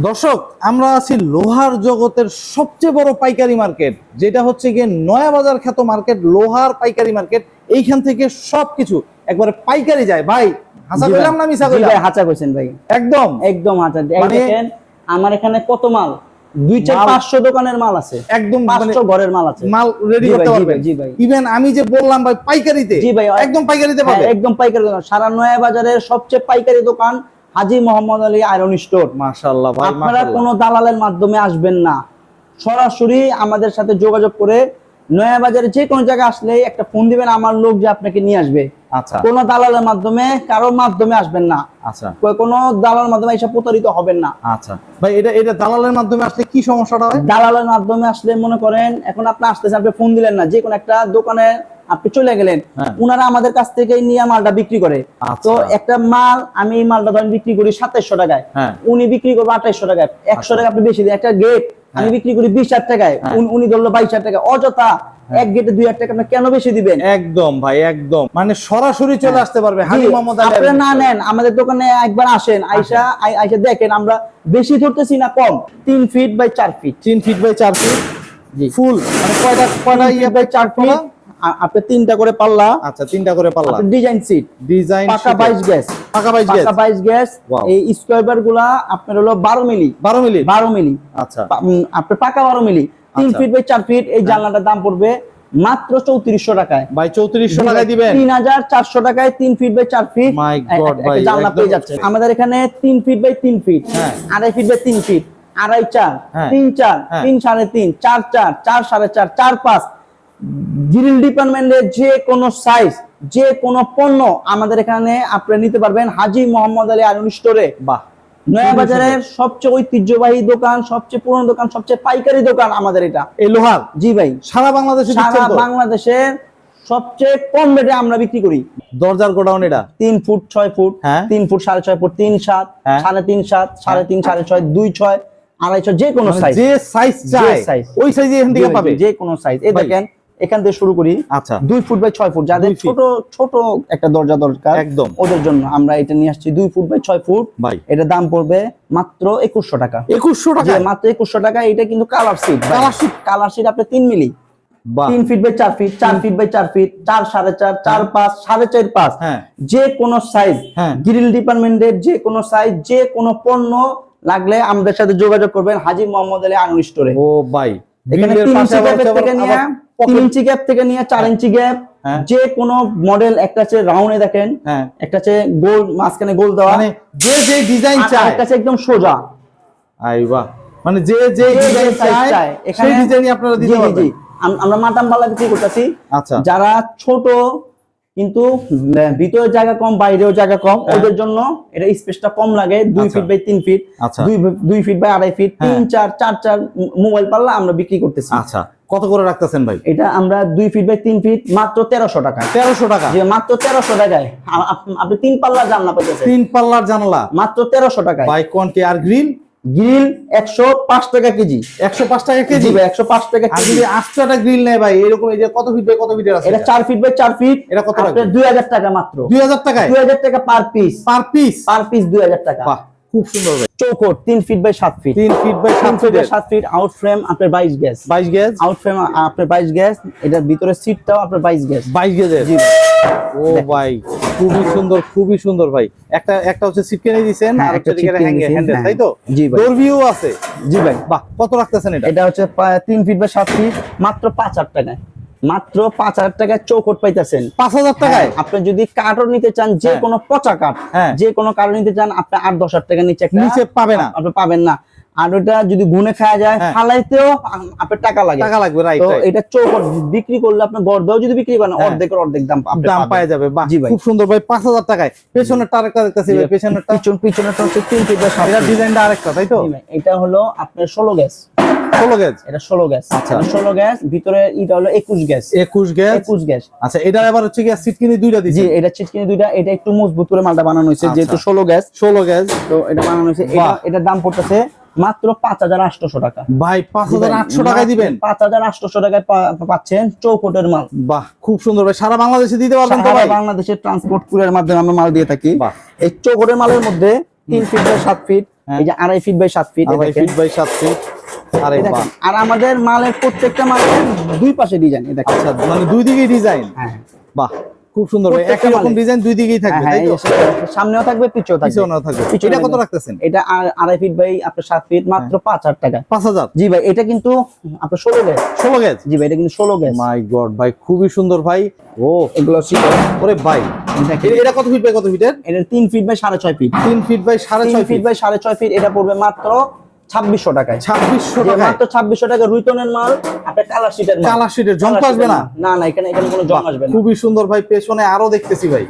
দর্শক আমরা আছি লোহার জগতের সবচেয়ে বড় পাইকারি মার্কেট যেটা হচ্ছে গিয়ে নয়া বাজার খ্যাত মার্কেট লোহার পাইকারি মার্কেট। এইখান থেকে সবকিছু একবারে পাইকারি যায়। ভাই হাসা কইলাম না মিছা কইলাম ভাই, হাঁচা কইছেন ভাই। একদম। একদম হাঁচা। মানে- দেখেন আমার এখানে কত মাল? দুই চার পাঁচশো দোকানের মাল আছে। একদম মানে পাঁচশো ঘরের মাল আছে। মাল রেডি করতে পারবেন। জি ভাই। ইভেন আমি যে বললাম ভাই পাইকারিতে জি ভাই, একদম পাইকারিতে হ্যাঁ, পাবে একদম পাইকারি দোকান। সারা নয়া বাজারের সবচেয়ে পাইকারি দোকান হাজি মোহাম্মদ আলী আয়রন স্টোর। মাশাআল্লাহ ভাই আপনারা কোনো দালালের মাধ্যমে আসবেন না। সরাসরি আমাদের সাথে যোগাযোগ করে নয়া বাজারে যে কোনো জায়গায় আসলে একটা ফোন দিবেন আমার লোক যে আপনাকে নিয়ে আসবে। আচ্ছা। কোনো দালালের মাধ্যমে কারোর মাধ্যমে আসবেন না। আচ্ছা। কোনো দালালের মাধ্যমে এসব প্রতারিত হবেন না। আচ্ছা। ভাই এটা এটা দালালের মাধ্যমে আসলে কি সমস্যাটা হয়? দালালের মাধ্যমে আসলে মনে করেন এখন আপনি আসতেছেন আপনি ফোন দিলেন না যে কোনো একটা দোকানে আপনি চলে গেলেন হ্যাঁ। উনারা আমাদের কাছ থেকে নিয়ে মালটা বিক্রি করে আচ্ছা। তো একটা মাল আমি মালটা ধরেন বিক্রি করি সাতাইশশো টাকায় হ্যাঁ। উনি বিক্রি করব আঠাইশশো টাকায় একশো আচ্ছা। টাকা আপনি বেশি দেন একটা গেট আমি হ্যাঁ। বিক্রি করি বিশ হাজার টাকায়। উনি- ধরলো বাইশ হাজার টাকা অযথা এক গেটে দুই হাজার টাকা আপনি কেন বেশি দিবেন একদম ভাই একদম মানে সরাসরি চলে আসতে পারবে। মোহাম্মদ আলী না নেন আমাদের দোকানে একবার আসেন আইসা আই- আইসা দেখেন আমরা বেশি ধরতেছি না কম তিন ফিট বাই চার ফিট তিন ফিট বাই চার ফিট ফুল মানে কয়টা কয়টা ইয়ে বাই চার ফিট আপনি তিনটা করে পাল্লা আচ্ছা তিনটা করে পাল্লা। ডিজাইন সিট ডিজাইন পাকা বাইশ গ্যাস। পাকা বাইশ গ্যাস। পাকা বাইশ গ্যাস এই স্কোয়ারগুলা আপনার হলো বারো মিলি। বারো মিলি? বারো মিলি। আচ্ছা। আপনার পাকা বারো মিলি। তিন আচ্ছা। ফিট বাই চার ফিট এই জানলাটার দাম পড়বে মাত্র চৌত্রিশশো টাকায়। ভাই চৌত্রিশশো টাকায় দিবেন? তিন হাজার চারশো টাকায় তিন ফিট বাই চার ফিট জানলা পেয়ে যাচ্ছে। আমাদের এখানে তিন ফিট বাই তিন ফিট হ্যাঁ। আড়াই ফিট বাই তিন ফিট আড়াই চার হ্যাঁ। তিন চার হ্যাঁ। তিন সাড়ে তিন চার চার চার সাড়ে চার চার পাঁচ গ্রিল ডিপার্টমেন্টের যে কোনো সাইজ যে কোনো পণ্য আমাদের এখানে আপনি নিতে পারবেন হাজি মোহাম্মদ আলী আলম স্টোরে বাহ। নয়া বাজারের সবচেয়ে ঐতিহ্যবাহী দোকান সবচেয়ে পুরনো দোকান সবচেয়ে পাইকারি দোকান আমাদের এটা। এই লোহার? জি ভাই। সারা বাংলাদেশে সারা বাংলাদেশের সবচেয়ে কম রেটে আমরা বিক্রি করি। দরজার গোডাউন এটা? তিন ফুট ছয় ফুট হ্যাঁ। তিন ফুট সাড়ে ছয় ফুট তিন সাত হ্যাঁ। সাড়ে তিন সাত সাড়ে তিন সাড়ে ছয় দুই ছয় আড়াই ছয় যে কোনো মানে সাইজ যে সাইজ চাই ওই সাইজে এখান থেকে পাবে? যে কোনো সাইজ এই দেখেন এখান থেকে শুরু করি। আচ্ছা। দুই ফুট বাই ছয় ফুট। যাদের ছোট ছোট একটা দরজা দরকার একদম। ওদের জন্য আমরা এটা নিয়ে আসছি। দুই ফুট বাই ছয় ফুট। ভাই। এটার দাম পড়বে মাত্র একুশশো টাকা। একুশশো টাকা? মাত্র একুশশো টাকা। এটা কিন্তু colour sheet Colour sheet? Colour sheet আপনি তিন মিলি। তিন ফিট বাই চার ফিট চার ফিট বাই চার ফিট চার সাড়ে চার চার পাঁচ সাড়ে চার পাঁচ। হ্যাঁ। যে কোনো সাইজ হ্যাঁ। গ্রিল ডিপার্টমেন্টের যে কোনো সাইজ যে কোনো পণ্য লাগলে আমাদের সাথে যোগাযোগ করবেন হাজি মোহাম্মদ আলী আনন্দ স্টোরে ও ভাই। এখানে তিন থেকে নিয়ে তিন ইঞ্চি গ্যাপ থেকে নিয়ে চার ইঞ্চি গ্যাপ হ্যাঁ। যে কোনো মডেল একটা হচ্ছে রাউন্ডে দেখেন হ্যাঁ। একটা হচ্ছে গোল মাঝখানে গোল দেওয়া। মানে যে যে ডিজাইন চায়। একটা হচ্ছে একদম সোজা। আই বাহ। মানে যে যে ডিজাইন চায়, সেই ডিজাইনই আপনারা দিতে পারবেন। আমরা মাতাম বালা বিক্রি করতেছি। আচ্ছা। যারা ছোট কিন্তু আহ, ভিতরে জায়গা কম বাইরেও জায়গা কম হ্যাঁ। ওদের জন্য এটা স্পেসটা কম লাগে দুই আচ্ছা। ফিট বাই তিন ফিট আচ্ছা। দুই ফিট বাই আড়াই ফিট তিন হ্যাঁ। চার চার চার মোবাইল পাল্লা আমরা বিক্রি করতেছি। আচ্ছা। কত করে রাখতেছেন ভাই? এটা আমরা দুই ফিট বাই তিন ফিট মাত্র তেরোশো টাকায় তেরোশো টাকা? মাত্র তেরোশো টাকায় আপনি তিন পাল্লার জানলা পাইতেছেন। তিন পাল্লার জানালা? মাত্র তেরোশো টাকায়। বাই কোয়ান্টি আর গ্রিল গ্রিল একশো পাঁচ টাকা কেজি। একশো পাঁচ টাকা কেজি ভাই একশো পাঁচ টাকা কেজি। যদি আটশোটা গ্রিল নেয় ভাই এরকম এই যে কত ফিট বাই কত ফিটের আছে? এটা চার ফিট বাই চার ফিট এটা কত দুই হাজার টাকা মাত্র। দুই হাজার টাকায়? দুই হাজার টাকা per piece per piece per piece দুই হাজার টাকা। খুব সুন্দর ভাই। চৌকোট তিন ফিট বাই সাত ফিট তিন ফিট বাই সাত ফিট সাত ফিট আউট ফ্রেম আপনার বাইশ গ্যাস বাইশ গেজ আউট ফ্রেম আপনার বাইশ গ্যাস এটার ভিতরে সিটটাও আপনার বাইশ গ্যাস বাইশ গেজের জি ও ভাই খুবই সুন্দর খুবই সুন্দর ভাই একটা একটা হচ্ছে দিয়েছেন হ্যাঁ, আর একটা দিকে হ্যাঙ্গে হ্যান্ডেল হ্যাঁ। তাই তো জি ভাই। ডোর ভিউ আছে জি ভাই বাহ কত রাখতেছেন এটা এটা হচ্ছে পা- তিন ফিট বাই সাত ফিট মাত্র পাঁচ হাজার টাকায় মাত্র পাঁচ হাজার টাকায় চৌকোট পাইতেছেন পাঁচ হাজার টাকায় আপনি যদি কাঠও নিতে চান যে হ্যাঁ। কোনো পচা কাঠ হ্যাঁ। যে কোনো কাঠ নিতে চান আপনি আট দশ হাজার টাকা নিচে নিচে পাবে না। আপনি পাবেন না আর ওটা যদি গুনে খাওয়া যায় হ্যাঁ। ফালাইতেও আপনার টাকা লাগে। টাকা লাগবে রাইট তো এটা চৌকট বিক্রি করলে আপনি গড়দাও যদি বিক্রি করেন হ্যাঁ। অর্ধেকের অর্ধেক দাম দাম পাওয়া যাবে বাহ জি ভাই। খুব সুন্দর ভাই পাঁচ হাজার টাকায়। পেছনের ভাই পেছনেরটা। পিছন পিছনেরটা হচ্ছে তিন ফিট বাই সাত এটা ডিজাইনটা আরেকটা তাই তো? এটা হলো আপনার ষোলো গ্যাস। ষোলো গেজ এটা ষোলো গ্যাস। আচ্ছা। ষোলো গ্যাস ভিতরে এটা হলো একুশ গ্যাস। একুশ গেজ একুশ গ্যাস। আচ্ছা এটা এবার হচ্ছে কি সিট কিনে দুইটা জি দিয়েছি এটা চিটকিনি দুইটা এটা একটু মজবুত করে মালটা বানানো হয়েছে আচ্ছা। যেহেতু ষোলো গ্যাস। ষোলো গ্যাস। তো এটা বানানো হয়েছে। এটা। এটার দাম পড়তেছে মাত্র পাঁচ হাজার আটশো টাকা। ভাই পাঁচ হাজার আটশো টাকায় দিবেন? পাঁচ হাজার আটশো টাকায় পাচ্ছেন চৌকোটের মাল। বাহ খুব সুন্দর ভাই। সারা বাংলাদেশে দিতে পারবেন তো ভাই? বাংলাদেশের ট্রান্সপোর্ট কুরিয়ার মাধ্যমে আমরা মাল দিয়ে থাকি। এই চৌকোটের মালের মধ্যে তিন ফিট বাই সাত ফিট হ্যাঁ। এই যে আড়াই ফিট বাই সাত ফিট আড়াই ফিট বাই সাত ফিট আর আমাদের মালের প্রত্যেকটা মালের দুই পাশে ডিজাইন দেখেন। আচ্ছা মানে দুই দিকে ডিজাইন হ্যাঁ। বাহ। খুব সুন্দর ভাই। একই রকম ডিজাইন দুই দিকেই হ্যাঁ থাকবে হ্যাঁ তাই তো? সামনেও থাকবে পিছেও থাকবে। পিছনেও থাকবে। এটা কত রাখতেছেন? এটা আড়াই ফিট বাই আপনার সাত ফিট মাত্র পাঁচ হাজার টাকা। পাঁচ হাজার? জি ভাই এটা কিন্তু আপনার ষোলো গ্যাস ষোলো গেজ জি ভাই এটা কিন্তু ষোলো গ্যাস মাই গড ভাই খুবই সুন্দর ভাই। ও এগুলো ওরে ভাই। এটা কত ফিট বাই কত ফিটের এটা তিন ফিট বাই সাড়ে ছয় ফিট তিন ফিট বাই সাড়ে তিন ছয় ফিট ফিট বাই সাড়ে ছয় ফিট এটা পড়বে মাত্র ছাব্বিশশো টাকায়। ছাব্বিশশো টাকা মাত্র ছাব্বিশশো টাকা রুইতনের মাল আপনার কালার শিটের কালার শিটের জং আসবে না? না না এখানে এখানে কোনো জং আসবে না। খুবই সুন্দর ভাই পেছনে আরও দেখতেছি ভাই।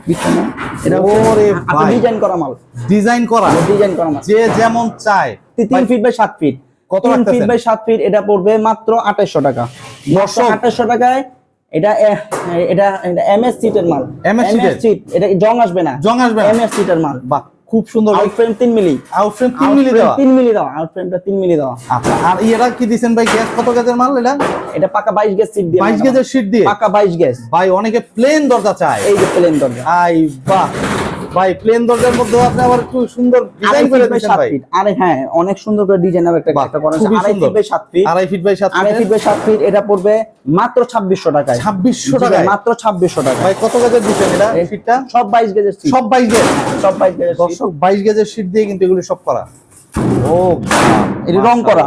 এটা ওরে ভাই। ডিজাইন করা মাল। ডিজাইন করা। ডিজাইন করা মাল। যে যেমন চায়। তিন ফিট বাই সাত ফিট কত তিন ফিট বাই সাত ফিট এটা পড়বে মাত্র আঠাইশশো টাকা। দর্শক। আঠাইশশো টাকায় এটা এ- এটা এমএস সিটের মাল। Sheet সিট এটা জং আসবে না? জং আসবে? এমএস সিটের মাল। বাহ খুব সুন্দর out frame 3 milli. Out frame 3 milli দাও দেওয়া? তিন মিলি দেওয়া আউট ফ্রেমটা 3 মিলি দেওয়া। আচ্ছা আর এরা কি দিবেন ভাই? গ্যাস কত গ্যাসের মাল এটা? এটা পাকা বাইশ গ্যাস সিট দিয়ে বাইশ বানানো। গেজের শীট দিয়ে? পাকা বাইশ গ্যাস ভাই অনেকে প্লেন দরজা চায়। এই যে প্লেন দরজা। আই বাহ। ভাই প্লেন দরজার মধ্যে আপনি আবার একটু সুন্দর ডিজাইন করে দিয়েছেন ভাই। আরে হ্যাঁ অনেক সুন্দর করে ডিজাইন একটা একটা করা আছে আড়াই ফিট বাই সাত ফিট আড়াই ফিট বাই সাত আড়াই ফিট বাই সাত ফিট এটা পড়বে মাত্র ছাব্বিশশো টাকায়। ছাব্বিশশো জি ভাই, টাকায়? মাত্র ছাব্বিশশো টাকা ভাই কত গেজের দিচ্ছেন এটা? শীটটা সব বাইশ গেজের সিট সব বাইশ গেজ সব বাইশ গেজের সিট দর্শক বাইশ গেজের শীট দিয়ে কিন্তু এগুলি সব করা। ও এটা রং করা।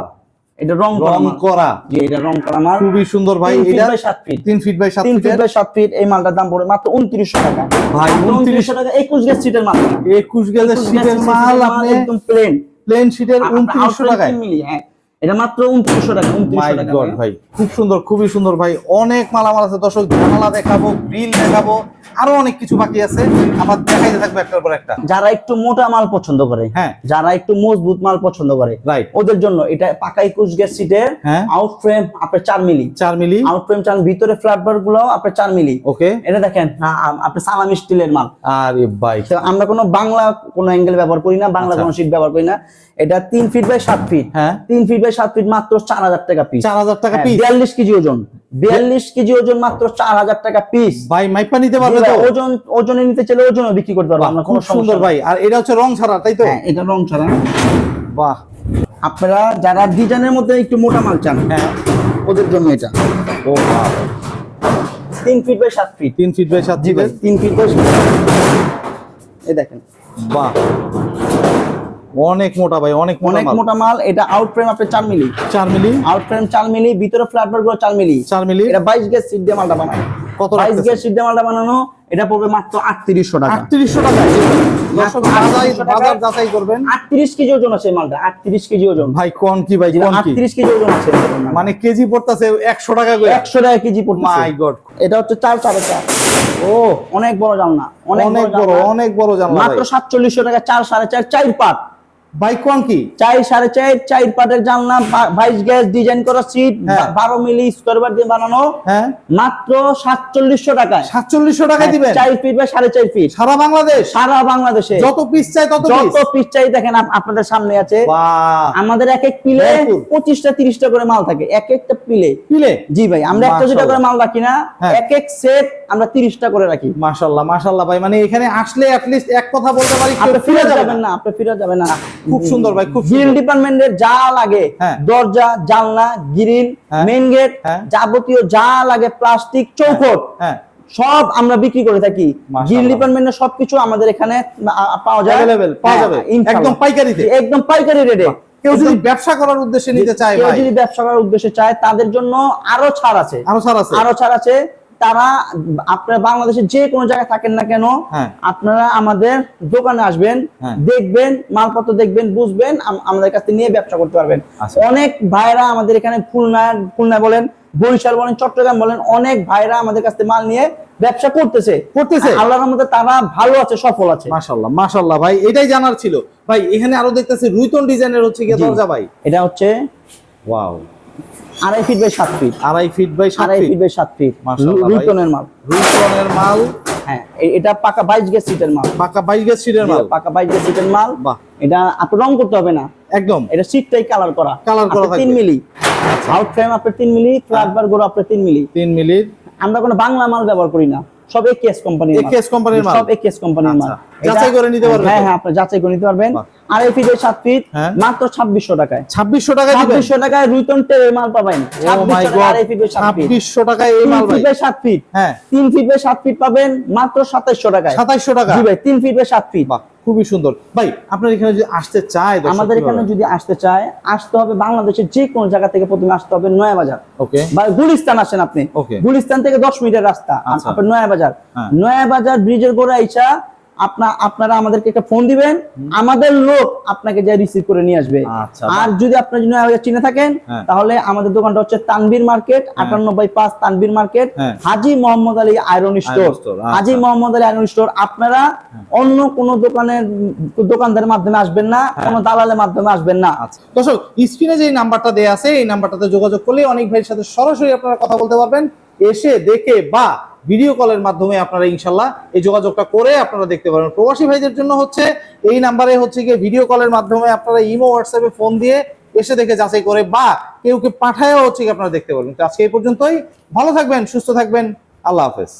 এটা রং করা রং করা। জি এটা রং করা মাল। খুবই সুন্দর ভাই এটা বাই সাত ফিট তিন ফিট বাই সাত তিন ফিট বাই সাত ফিট এই মালটার দাম পড়ে মাত্র উনত্রিশশো টাকা। ভাই, উনত্রিশশো টাকা একুশ গেজ সিটের মাল। একুশ গেজের 21 শীটের গেজের মাল সিটের আপনি একদম প্লেন প্লেন শীটের উনত্রিশশো টাকায়। মিলি হ্যাঁ। এটা মাত্র উনত্রিশশো টাকা উনত্রিশশো টাকা ভাই। খুব সুন্দর খুবই সুন্দর ভাই। অনেক মালামাল আছে দর্শক জানালা দেখাবো গ্রিল দেখাবো আরও অনেক কিছু বাকি আছে। আমার দেখাইতে থাকবে একটার পর একটা। যারা একটু মোটা মাল পছন্দ করে হ্যাঁ। যারা একটু মজবুত মাল পছন্দ করে Right. ওদের জন্য এটা পাকা একুশ গ্যাস সিটের। আউট ফ্রেম আপনার চার মিলি। চার মিলি। আউট ফ্রেম চার ভিতরে ফ্ল্যাট বারগুলো আপনার চার মিলি। ওকে এটা দেখেন আ- আ- আপনার সালামি স্টিলের মাল। আরে ভাই। আমরা কোনো বাংলা কোনো অ্যাঙ্গেল ব্যবহার করি না বাংলা আচ্ছা। কোনো শীট ব্যবহার করি না। এটা তিন ফিট বাই সাত ফিট হ্যাঁ। তিন ফিট বাই সাত ফিট মাত্র চার হাজার টাকা পিস চার হাজার টাকা পিস বিয়াল্লিশ কেজি ওজন। বিয়াল্লিশ কেজি ওজন মাত্র চার হাজার টাকা পিস ভাই মাইপা নিতে পারবে তো? ওজন ওজনে নিতে চাইলে ওজনও বিক্রি করতে পারব আমরা কোনো সুন্দর ভাই। আর এটা হচ্ছে রং ছাড়া তাই তো? হ্যাঁ এটা রং ছাড়া। বাহ। আপনারা যারা ডিজাইনের মধ্যে একটু মোটা মাল চান হ্যাঁ। ওদের জন্য এটা। ও বাহ। তিন ফিট বাই সাত ফিট তিন ফিট বাই সাত ফিট তিন ফিট বাই এই দেখেন। বাহ। অনেক মোটা ভাই অনেক অনেক মোটা মাল এটা আউট ফ্রেম আপনার চার মিলি। চার মিলি? আউট ফ্রেম চার মিলি ভিতরে ফ্ল্যাট বারগুলো চার মিলি। চার মিলি? এটা বাইশ গ্যাস সিট দিয়ে মালটা বানানো। কত বাইশ রাখতেছেন? গ্যাস সিট দিয়ে মালটা বানানো এটা পড়বে মাত্র আটত্রিশশো টাকা। আটত্রিশশো টাকা? দর্শক বাজার বাজার যাচাই করবেন? আটত্রিশ কেজি ওজন আছে মালটা আটত্রিশ কেজি ওজন। ভাই কোন কি ভাই কোন কি? আটত্রিশ কেজি ওজন আছে মানে কেজি পড়তেছে একশো টাকা করে? একশো টাকা কেজি পড়তেছে। মাই গড এটা হচ্ছে চার চার ও। অনেক বড় জানলা অনেক বড় অনেক বড় জানলা মাত্র ভাই। সাতচল্লিশশো টাকা চার সাড়ে চার চার পাট ভাই কি? চার সাড়ে চার চার পাটের জানলা বাইশ গ্যাস ডিজাইন করা সিট। বারো মিলি স্কোয়ার বার দিয়ে বানানো। মাত্র সাতচল্লিশশো টাকায়। সাতচল্লিশশো টাকা দিবেন? চার ফিট বা সাড়ে চার ফিট। সারা বাংলাদেশ? সারা বাংলাদেশে। যত পিস চাই তত যত পিস পিস চাই দেখেন আপনাদের সামনে আছে। আমাদের এক এক পিলে পঁচিশটা তিরিশটা করে মাল থাকে। এক একটা পিলে। পিলে? জি ভাই আমরা একটা দুটা করে মাল রাখি না। হ্যাঁ। এক এক সেট আমরা তিরিশটা করে রাখি। মাশাল্লাহ মাশাল্লাহ ভাই মানে এখানে আসলে অ্যাটলিস্ট এক কথা বলতে পারি আপনি ফিরে যাবেন না আপনি ফিরে যাবেন না। খুব সুন্দর ভাই খুব গ্রিল ডিপার্টমেন্টের যা লাগে হ্যাঁ। দরজা জানলা গ্রিল হ্যাঁ। মেইন গেট হ্যাঁ। যাবতীয় যা লাগে প্লাস্টিক চৌকট হ্যাঁ সব আমরা বিক্রি করে থাকি। গ্রিল ডিপার্টমেন্টের সবকিছু আমাদের এখানে পাওয়া যায় পাওয়া হ্যাঁ, যাবে। একদম পাইকারিতে? একদম পাইকারি রেটে কেউ যদি ব্যবসা করার উদ্দেশ্যে নিতে চায় কেউ যদি ব্যবসা করার উদ্দেশ্যে চায় তাদের জন্য আরও ছাড় আছে আরও ছাড় আছে আরও ছাড় আছে তারা আপনারা বাংলাদেশের যে কোনো জায়গায় থাকেন না কেন হ্যাঁ। আপনারা আমাদের দোকানে আসবেন হ্যাঁ। দেখবেন মালপত্র দেখবেন বুঝবেন আম- আমাদের কাছে নিয়ে ব্যবসা করতে পারবেন আচ্ছা। অনেক ভাইরা আমাদের এখানে খুলনা খুলনা বলেন বরিশাল বলেন চট্টগ্রাম বলেন অনেক ভাইরা আমাদের কাছ থেকে মাল নিয়ে ব্যবসা করতেছে করতেছে? আল্লাহর মধ্যে তারা ভালো আছে সফল আছে মাশাল্লাহ মাশাল্লাহ ভাই এটাই জানার ছিল ভাই এখানে আরও দেখতেছি রুইতন ডিজাইনের হচ্ছে কি দরজা ভাই এটা হচ্ছে ওয়াও আড়াই ফিট বাই সাত ফিট আড়াই ফিট বাই আড়াই ফিট বাই সাত ফিট মাল। মাল? হ্যাঁ এটা পাকা বাইশ গেজ সিটের মাল। পাকা বাইশ গেজ সিটের মাল? পাকা বাইশ গেজ সিটের মাল। এটা আপনি রং করতে হবে না। একদম। এটা সিটটাই কালার করা। Colour করা তিন মিলি। আউট ফ্রেম আপনার তিন মিলি ফ্ল্যাট বারগুলো আপনার তিন মিলি। তিন মিলির আমরা কোনো বাংলা মাল ব্যবহার করি না। সব একেএস কোম্পানির কোম্পানির মাল? সব একেএস কোম্পানির মাল। যাচাই করে নিতে পারবেন হ্যাঁ হ্যাঁ আপনি যাচাই করে নিতে পারবেন। ফিটের ফিট হ্যাঁ। মাত্র টাকায়। টাকায় মাল পাবেন। Oh টাকায় এই মাল ফিট। হ্যাঁ। ফিট পাবেন মাত্র টাকায়। টাকা? জি ভাই ফিট। খুবই সুন্দর। ভাই আপনার এখানে যদি আসতে চায় আমাদের এখানে যদি আসতে চায় আসতে হবে বাংলাদেশের যে কোনো জায়গা থেকে প্রথমে আসতে হবে নয়া বাজার ওকে। বা গুলিস্তান আসেন আপনি। গুলিস্তান থেকে দশ মিনিটের রাস্তা। আচ্ছা। আপনার নয়া বাজার হ্যাঁ। নয়া বাজার ব্রিজের গোড়া আইসা আপনা আপনারা আমাদেরকে একটা ফোন দিবেন আমাদের লোক আপনাকে যা রিসিভ করে নিয়ে আসবে। আচ্ছা, আর যদি আপনার যদি নয়া বাজার চিনে থাকেন হ্যাঁ। তাহলে আমাদের দোকানটা হচ্ছে তানবীর মার্কেট আটান্ন বাই পাঁচ তানবীর মার্কেট হ্যাঁ। হাজি মোহাম্মদ আলী আয়রন স্টোর আচ্ছা। হাজি মোহাম্মদ আলী আয়রন স্টোর আপনারা অন্য কোনো দোকানের দোকানদারের মাধ্যমে আসবেন না কোনো দালালের মাধ্যমে আসবেন না। আচ্ছা। দর্শক স্ক্রিনে যে নাম্বারটা দেয়া আছে এই নাম্বারটাতে যোগাযোগ করলে অনেক ভাইয়ের সাথে সরাসরি আপনারা কথা বলতে পারবেন। এসে দেখে বা ভিডিও কলের মাধ্যমে আপনারা ইনশাল্লাহ এই যোগাযোগটা করে আপনারা দেখতে পারবেন প্রবাসী ভাইদের জন্য হচ্ছে এই নাম্বারে হচ্ছে গিয়ে ভিডিও কলের মাধ্যমে আপনারা ইমো হোয়াটসঅ্যাপে ফোন দিয়ে এসে দেখে যাচাই করে বা কেউকে পাঠায়ও হচ্ছে আপনারা দেখতে পারবেন। তো আজকে এই পর্যন্তই। ভালো থাকবেন, সুস্থ থাকবেন। আল্লাহ হাফেজ।